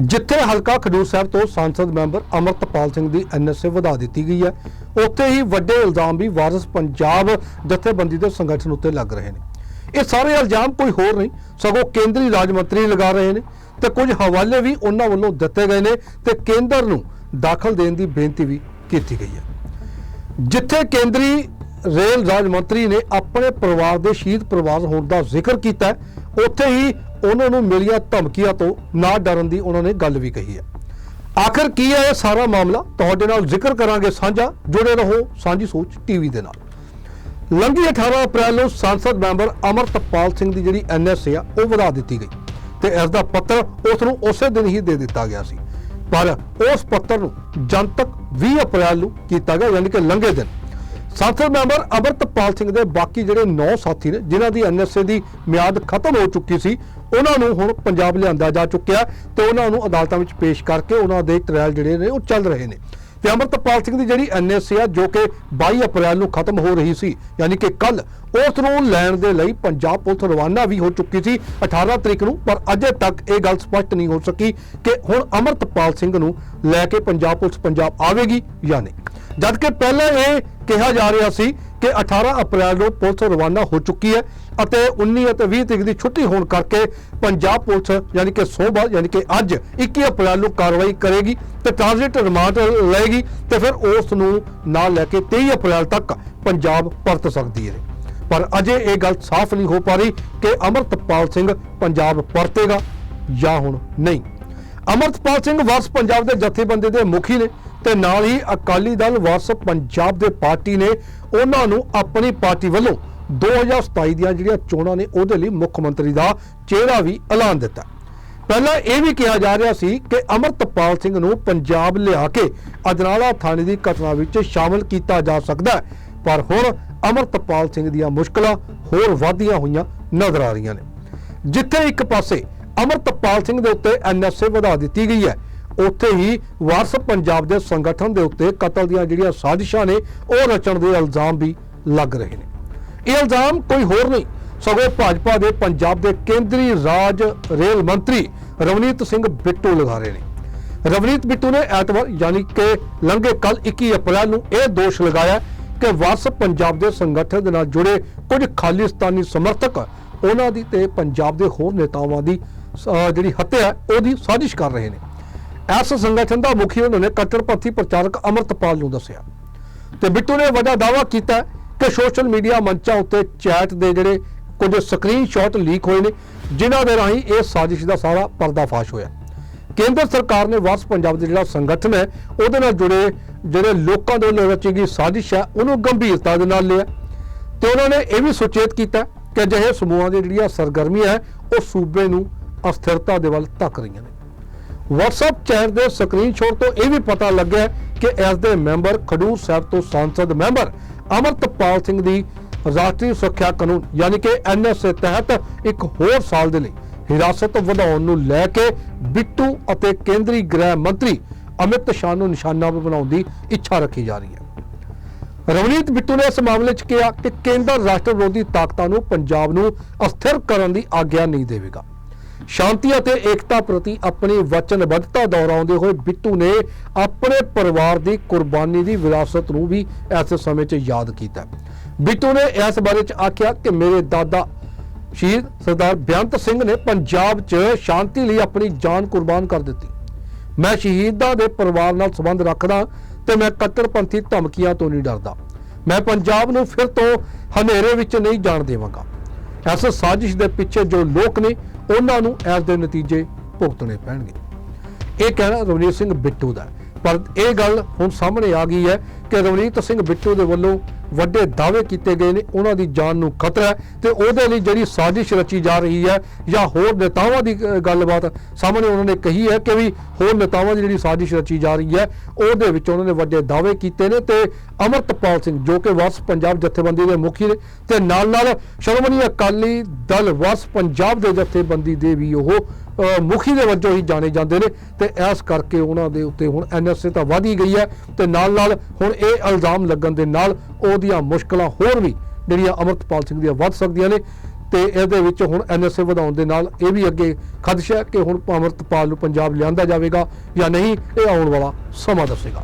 ਜਿੱਥੇ ਹਲਕਾ ਖਡੂਰ ਸਾਹਿਬ ਤੋਂ ਸੰਸਦ ਮੈਂਬਰ ਅਮਰਤਪਾਲ ਸਿੰਘ ਦੀ ਐਨਐਸਏ ਵਧਾ ਦਿੱਤੀ ਗਈ ਹੈ, ਉੱਥੇ ਹੀ ਵੱਡੇ ਇਲਜ਼ਾਮ ਵੀ ਵਾਰਿਸ ਪੰਜਾਬ ਜਥੇਬੰਦੀ ਦੇ ਸੰਗਠਨ ਉੱਤੇ ਲੱਗ ਰਹੇ ਨੇ। ਇਹ ਸਾਰੇ ਇਲਜ਼ਾਮ ਕੋਈ ਹੋਰ ਨਹੀਂ, ਸਗੋਂ ਕੇਂਦਰੀ ਰਾਜ ਮੰਤਰੀ ਲਗਾ ਰਹੇ ਨੇ ਤੇ ਕੁਝ ਹਵਾਲੇ ਵੀ ਉਹਨਾਂ ਵੱਲੋਂ ਦਿੱਤੇ ਗਏ ਨੇ ਤੇ ਕੇਂਦਰ ਨੂੰ ਦਾਖਲ ਦੇਣ ਦੀ ਬੇਨਤੀ ਵੀ ਕੀਤੀ ਗਈ ਹੈ। ਜਿੱਥੇ ਕੇਂਦਰੀ ਰੇਲ ਰਾਜ ਮੰਤਰੀ ਨੇ ਆਪਣੇ ਪਰਿਵਾਰ ਦੇ ਸ਼ਹੀਦ ਪਰਿਵਾਰ ਹੋਣ ਦਾ ਜ਼ਿਕਰ ਕੀਤਾ, ਉੱਥੇ ਹੀ ਉਹਨਾਂ ਨੂੰ ਮਿਲੀਆਂ ਧਮਕੀਆਂ ਤੋਂ ਨਾ ਡਰਨ ਦੀ ਉਹਨਾਂ ਨੇ ਗੱਲ ਵੀ ਕਹੀ ਹੈ। ਆਖਰ ਕੀ ਹੈ ਇਹ ਸਾਰਾ ਮਾਮਲਾ? ਤੁਹਾਡੇ ਨਾਲ ਜ਼ਿਕਰ ਕਰਾਂਗੇ ਸਾਂਝਾ। ਜੁੜੇ ਰਹੋ ਸਾਂਝੀ ਸੋਚ ਟੀਵੀ ਦੇ ਨਾਲ। ਲੰਘੀ 18 ਅਪ੍ਰੈਲ ਨੂੰ ਸੰਸਦ ਮੈਂਬਰ ਅਮਰਤਪਾਲ ਸਿੰਘ ਦੀ ਜਿਹੜੀ ਐਨਐਸਏ ਆ, ਉਹ ਵਧਾ ਦਿੱਤੀ ਗਈ। ਤੇ ਇਸ ਦਾ ਪੱਤਰ ਉਸ ਨੂੰ ਉਸੇ ਦਿਨ ਹੀ ਦੇ ਦਿੱਤਾ ਗਿਆ ਸੀ। ਪਰ ਉਸ ਪੱਤਰ ਨੂੰ ਜਨਤਕ 20 ਅਪ੍ਰੈਲ ਨੂੰ ਕੀਤਾ ਗਿਆ, ਯਾਨੀ ਕਿ ਲੰਘੇ ਦਿਨ। ਸੰਸਦ ਮੈਂਬਰ ਅਮਰਤਪਾਲ ਸਿੰਘ ਦੇ ਬਾਕੀ ਜਿਹੜੇ 9 ਸਾਥੀ ਨੇ, ਜਿਨ੍ਹਾਂ ਦੀ ਐਨਐਸਏ ਦੀ ਮਿਆਦ ਖਤਮ ਹੋ ਚੁੱਕੀ ਸੀ, ਉਹਨਾਂ ਨੂੰ ਹੁਣ ਪੰਜਾਬ ਲਿਆਂਦਾ ਜਾ ਚੁੱਕਿਆ ਤੇ ਉਹਨਾਂ ਨੂੰ ਅਦਾਲਤਾਂ ਵਿੱਚ ਪੇਸ਼ ਕਰਕੇ ਉਹਨਾਂ ਦੇ ਟ੍ਰਾਇਲ ਜਿਹੜੇ ਨੇ, ਉਹ ਚੱਲ ਰਹੇ ਨੇ। ਤੇ ਅਮਰਤਪਾਲ ਸਿੰਘ ਦੀ ਜਿਹੜੀ ਐਨਐਸਏ ਆ, ਜੋ ਕਿ 22 ਅਪ੍ਰੈਲ ਨੂੰ ਖਤਮ ਹੋ ਰਹੀ ਸੀ, ਯਾਨੀ ਕਿ ਕੱਲ ਉਸ ਨੂੰ ਲੈਣ ਦੇ ਲਈ ਪੰਜਾਬ ਪੁਲਿਸ ਰਵਾਨਾ ਵੀ ਹੋ ਚੁੱਕੀ ਸੀ 18 ਤਰੀਕ ਨੂੰ, ਪਰ ਅਜੇ ਤੱਕ ਇਹ ਗੱਲ ਸਪਸ਼ਟ ਨਹੀਂ ਹੋ ਸਕੀ ਕਿ ਹੁਣ ਅਮਰਤਪਾਲ ਸਿੰਘ ਨੂੰ ਲੈ ਕੇ ਪੰਜਾਬ ਪੁਲਿਸ ਪੰਜਾਬ ਆਵੇਗੀ ਜਾਂ ਨਹੀਂ। ਜਦਕਿ ਪਹਿਲਾਂ ਇਹ ਕਿਹਾ ਜਾ ਰਿਹਾ ਸੀ ਕਿ 18 ਅਪ੍ਰੈਲ ਨੂੰ ਪੁਲਿਸ ਰਵਾਨਾ ਹੋ ਚੁੱਕੀ ਹੈ ਅਤੇ 19 ਅਤੇ 20 ਤਰੀਕ ਦੀ ਛੁੱਟੀ ਹੋਣ ਕਰਕੇ ਪੰਜਾਬ ਪੁਲਿਸ ਯਾਨੀ ਕਿ ਸੋਮਵਾਰ ਯਾਨੀ ਕਿ ਅੱਜ 21 ਅਪ੍ਰੈਲ ਨੂੰ ਕਾਰਵਾਈ ਕਰੇਗੀ ਤੇ ਟ੍ਰਾਂਜ਼ਿਟ ਰਿਮਾਂਡ ਲਏਗੀ ਤੇ ਫਿਰ ਉਸ ਨੂੰ ਨਾਲ ਲੈ ਕੇ 23 ਅਪ੍ਰੈਲ ਤੱਕ ਪੰਜਾਬ ਪਰਤ ਸਕਦੀ ਹੈ। ਪਰ ਅਜੇ ਇਹ ਗੱਲ ਸਾਫ਼ ਨਹੀਂ ਹੋ ਪਾ ਰਹੀ ਕਿ ਅਮਰਤਪਾਲ ਸਿੰਘ ਪੰਜਾਬ ਪਰਤੇਗਾ ਜਾਂ ਹੁਣ ਨਹੀਂ। ਅਮਰਤਪਾਲ ਸਿੰਘ ਵਾਰਸ ਪੰਜਾਬ ਦੇ ਜਥੇਬੰਦੀ ਦੇ ਮੁਖੀ ਨੇ ਤੇ ਨਾਲ ਹੀ ਅਕਾਲੀ ਦਲ ਵਾਰਸ ਪੰਜਾਬ ਦੇ ਪਾਰਟੀ ਨੇ ਉਹਨਾਂ ਨੂੰ ਆਪਣੀ ਪਾਰਟੀ ਵੱਲੋਂ 2027 ਦੀਆਂ ਜਿਹੜੀਆਂ ਚੋਣਾਂ ਨੇ ਉਹਦੇ ਲਈ ਮੁੱਖ ਮੰਤਰੀ ਦਾ ਚਿਹਰਾ ਵੀ ਐਲਾਨ ਦਿੱਤਾ। ਪਹਿਲਾਂ ਇਹ ਵੀ ਕਿਹਾ ਜਾ ਰਿਹਾ ਸੀ ਕਿ ਅਮਰਤਪਾਲ ਸਿੰਘ ਨੂੰ ਪੰਜਾਬ ਲਿਆ ਕੇ ਅਜਨਾਲਾ ਥਾਣੇ ਦੀ ਘਟਨਾ ਵਿੱਚ ਸ਼ਾਮਲ ਕੀਤਾ ਜਾ ਸਕਦਾ ਹੈ, ਪਰ ਹੁਣ ਅਮਰਤਪਾਲ ਸਿੰਘ ਦੀਆਂ ਮੁਸ਼ਕਲਾਂ ਹੋਰ ਵਧੀਆਂ ਹੋਈਆਂ ਨਜ਼ਰ ਆ ਰਹੀਆਂ ਨੇ। ਜਿੱਥੇ ਇੱਕ ਪਾਸੇ ਅਮਰਤਪਾਲ ਸਿੰਘ ਦੇ ਉੱਤੇ ਐਨਐਸਏ ਵਧਾ ਦਿੱਤੀ ਗਈ ਹੈ ਉੱਥੇ ਹੀ ਵਾਰਸ ਪੰਜਾਬ ਦੇ ਸੰਗਠਨ ਦੇ ਉੱਤੇ ਕਤਲ ਦੀਆਂ ਜਿਹੜੀਆਂ ਸਾਜ਼ਿਸ਼ਾਂ ਨੇ, ਉਹ ਰਚਣ ਦੇ ਇਲਜ਼ਾਮ ਵੀ ਲੱਗ ਰਹੇ ਨੇ। ਇਹ ਇਲਜ਼ਾਮ ਕੋਈ ਹੋਰ ਨਹੀਂ, ਸਗੋਂ ਭਾਜਪਾ ਦੇ ਪੰਜਾਬ ਦੇ ਕੇਂਦਰੀ ਰਾਜ ਰੇਲ ਮੰਤਰੀ ਰਵਨੀਤ ਸਿੰਘ ਬਿੱਟੂ ਲਗਾ ਰਹੇ ਨੇ। ਰਵਨੀਤ ਬਿੱਟੂ ਨੇ ਐਤਵਾਰ, ਯਾਨੀ ਕਿ ਲੰਘੇ ਕੱਲ 21 ਅਪ੍ਰੈਲ ਨੂੰ ਇਹ ਦੋਸ਼ ਲਗਾਇਆ ਕਿ ਵਾਰਸ ਪੰਜਾਬ ਦੇ ਸੰਗਠਨ ਦੇ ਨਾਲ ਜੁੜੇ ਕੁਝ ਖਾਲਿਸਤਾਨੀ ਸਮਰਥਕ ਉਹਨਾਂ ਦੀ ਤੇ ਪੰਜਾਬ ਦੇ ਹੋਰ ਨੇਤਾਵਾਂ ਦੀ ਜਿਹੜੀ ਹੱਤਿਆ, ਉਹਦੀ ਸਾਜ਼ਿਸ਼ ਕਰ ਰਹੇ ਨੇ। ਇਸ ਸੰਗਠਨ ਦਾ ਮੁਖੀ ਉਹਨਾਂ ਨੇ ਕੱਟੜਪੰਥੀ ਪ੍ਰਚਾਰਕ ਅਮਰਤਪਾਲ ਨੂੰ ਦੱਸਿਆ। ਤੇ ਬਿੱਟੂ ਨੇ ਵੱਡਾ ਦਾਅਵਾ ਕੀਤਾ ਕਿ ਸੋਸ਼ਲ ਮੀਡੀਆ ਮੰਚਾਂ ਉੱਤੇ ਚੈਟ ਦੇ ਜਿਹੜੇ ਕੁਝ ਸਕਰੀਨਸ਼ਾਟ ਲੀਕ ਹੋਏ ਨੇ, ਜਿਨ੍ਹਾਂ ਦੇ ਰਾਹੀਂ ਇਹ ਸਾਜ਼ਿਸ਼ ਦਾ ਸਾਰਾ ਪਰਦਾਫਾਸ਼ ਹੋਇਆ। ਕੇਂਦਰ ਸਰਕਾਰ ਨੇ ਵਾਰਸ ਪੰਜਾਬ ਦੇ ਜਿਹੜਾ ਸੰਗਠਨ ਹੈ, ਉਹਦੇ ਨਾਲ ਜੁੜੇ ਜਿਹੜੇ ਲੋਕਾਂ ਦੇ ਵੱਲੋਂ ਰਚੀ ਗਈ ਸਾਜ਼ਿਸ਼ ਹੈ, ਉਹਨੂੰ ਗੰਭੀਰਤਾ ਦੇ ਨਾਲ ਲਿਆ। ਤੇ ਉਹਨਾਂ ਨੇ ਇਹ ਵੀ ਸੁਚੇਤ ਕੀਤਾ ਕਿ ਅਜਿਹੇ ਸਮੂਹਾਂ ਦੀ ਜਿਹੜੀਆਂ ਸਰਗਰਮੀਆਂ ਹੈ, ਉਹ ਸੂਬੇ ਨੂੰ ਅਸਥਿਰਤਾ ਦੇ ਵੱਲ ਧੱਕ ਰਹੀਆਂ ਨੇ। WhatsApp ਚੈਟ ਦੇ ਸਕਰੀਨਸ਼ਾਟ ਤੋਂ ਇਹ ਵੀ ਪਤਾ ਲੱਗਿਆ ਕਿ ਇਸ ਦੇ ਮੈਂਬਰ ਖਡੂਰ ਸਾਹਿਬ ਤੋਂ ਸੰਸਦ ਮੈਂਬਰ ਅਮਰਤਪਾਲ ਸਿੰਘ ਦੀ ਰਾਸ਼ਟਰੀ ਸੁਰੱਖਿਆ ਕਾਨੂੰਨ, ਯਾਨੀ ਕਿ ਐਨਐਸਏ ਤਹਿਤ ਇੱਕ ਹੋਰ ਸਾਲ ਦੇ ਲਈ ਹਿਰਾਸਤ ਵਧਾਉਣ ਨੂੰ ਲੈ ਕੇ ਬਿੱਟੂ ਅਤੇ ਕੇਂਦਰੀ ਗ੍ਰਹਿ ਮੰਤਰੀ ਅਮਿਤ ਸ਼ਾਹ ਨੂੰ ਨਿਸ਼ਾਨਾ ਬਣਾਉਣ ਦੀ ਇੱਛਾ ਰੱਖੀ ਜਾ ਰਹੀ ਹੈ। ਰਵਨੀਤ ਬਿੱਟੂ ਨੇ ਇਸ ਮਾਮਲੇ 'ਚ ਕਿਹਾ ਕਿ ਕੇਂਦਰ ਰਾਸ਼ਟਰ ਵਿਰੋਧੀ ਤਾਕਤਾਂ ਨੂੰ ਪੰਜਾਬ ਨੂੰ ਅਸਥਿਰ ਕਰਨ ਦੀ ਆਗਿਆ ਨਹੀਂ ਦੇਵੇਗਾ। ਸ਼ਾਂਤੀ ਅਤੇ ਏਕਤਾ ਪ੍ਰਤੀ ਆਪਣੀ ਵਚਨਬੱਧਤਾ ਦੁਹਰਾਉਂਦੇ ਹੋਏ ਬਿੱਟੂ ਨੇ ਆਪਣੇ ਪਰਿਵਾਰ ਦੀ ਕੁਰਬਾਨੀ ਦੀ ਵਿਰਾਸਤ ਨੂੰ ਵੀ ਐਸੇ ਸਮੇਂ 'ਚ ਯਾਦ ਕੀਤਾ। ਬਿੱਟੂ ਨੇ ਇਸ ਬਾਰੇ 'ਚ ਆਖਿਆ ਕਿ ਮੇਰੇ ਦਾਦਾ ਸ਼ਹੀਦ ਸਰਦਾਰ ਬੇਅੰਤ ਸਿੰਘ ਨੇ ਪੰਜਾਬ 'ਚ ਸ਼ਾਂਤੀ ਲਈ ਆਪਣੀ ਜਾਨ ਕੁਰਬਾਨ ਕਰ ਦਿੱਤੀ। ਮੈਂ ਸ਼ਹੀਦਾਂ ਦੇ ਪਰਿਵਾਰ ਨਾਲ ਸੰਬੰਧ ਰੱਖਦਾ ਤੇ ਮੈਂ ਕੱਟੜਪੰਥੀ ਧਮਕੀਆਂ ਤੋਂ ਨਹੀਂ ਡਰਦਾ। ਮੈਂ ਪੰਜਾਬ ਨੂੰ ਫਿਰ ਤੋਂ ਹਨੇਰੇ ਵਿੱਚ ਨਹੀਂ ਜਾਣ ਦੇਵਾਂਗਾ। ਇਸ ਸਾਜ਼ਿਸ਼ ਦੇ ਪਿੱਛੇ ਜੋ ਲੋਕ ਨੇ ਉਹਨਾਂ ਨੂੰ ਇਸ ਦੇ ਨਤੀਜੇ ਭੁਗਤਣੇ ਪੈਣਗੇ। ਇਹ ਕਹਿਣਾ ਰਵਨੀਤ ਸਿੰਘ ਬਿੱਟੂ ਦਾ ਪਰ ਇਹ ਗੱਲ ਹੁਣ ਸਾਹਮਣੇ ਆ ਗਈ ਹੈ ਕਿ ਰਵਨੀਤ ਸਿੰਘ ਬਿੱਟੂ ਦੇ ਵੱਲੋਂ ਵੱਡੇ ਦਾਅਵੇ ਕੀਤੇ ਗਏ ਨੇ, ਉਹਨਾਂ ਦੀ ਜਾਨ ਨੂੰ ਖਤਰਾ ਹੈ ਤੇ ਉਹਦੇ ਲਈ ਜਿਹੜੀ ਸਾਜ਼ਿਸ਼ ਰਚੀ ਜਾ ਰਹੀ ਹੈ ਜਾਂ ਹੋਰ ਨੇਤਾਵਾਂ ਦੀ ਗੱਲਬਾਤ ਸਾਹਮਣੇ ਉਹਨਾਂ ਨੇ ਕਹੀ ਹੈ ਕਿ ਵੀ ਹੋਰ ਨੇਤਾਵਾਂ ਦੀ ਜਿਹੜੀ ਸਾਜ਼ਿਸ਼ ਰਚੀ ਜਾ ਰਹੀ ਹੈ, ਉਹਦੇ ਵਿੱਚ ਉਹਨਾਂ ਨੇ ਵੱਡੇ ਦਾਅਵੇ ਕੀਤੇ ਨੇ ਤੇ ਅਮਰਤਪਾਲ ਸਿੰਘ ਜੋ ਕਿ ਵਰਸ ਪੰਜਾਬ ਜਥੇਬੰਦੀ ਦੇ ਮੁਖੀ ਨੇ ਤੇ ਨਾਲ ਨਾਲ ਸ਼੍ਰੋਮਣੀ ਅਕਾਲੀ ਦਲ ਵਰਸ ਪੰਜਾਬ ਦੇ ਜਥੇਬੰਦੀ ਦੇ ਵੀ ਉਹ ਮੁਖੀ ਦੇ ਵਜੋਂ ਹੀ ਜਾਣੇ ਜਾਂਦੇ ਨੇ ਤੇ ਇਸ ਕਰਕੇ ਉਹਨਾਂ ਦੇ ਉੱਤੇ ਹੁਣ ਐਨਐਸਏ ਤਾਂ ਵਧੀ ਗਈ ਹੈ ਤੇ ਨਾਲ ਨਾਲ ਹੁਣ ਇਹ ਇਲਜ਼ਾਮ ਲੱਗਣ ਦੇ ਨਾਲ ਉਹਦੀਆਂ ਮੁਸ਼ਕਲਾਂ ਹੋਰ ਵੀ ਜਿਹੜੀਆਂ ਅਮਰਤਪਾਲ ਸਿੰਘ ਦੀਆਂ ਵੱਧ ਸਕਦੀਆਂ ਨੇ ਤੇ ਇਹਦੇ ਵਿੱਚ ਹੁਣ ਐਨਐਸਏ ਵਧਾਉਣ ਦੇ ਨਾਲ ਇਹ ਵੀ ਅੱਗੇ ਖਦਸ਼ਾ ਹੈ ਕਿ ਹੁਣ ਅਮਰਤਪਾਲ ਨੂੰ ਪੰਜਾਬ ਲਿਆਂਦਾ ਜਾਵੇਗਾ ਜਾਂ ਨਹੀਂ, ਇਹ ਆਉਣ ਵਾਲਾ ਸਮਾਂ ਦੱਸੇਗਾ।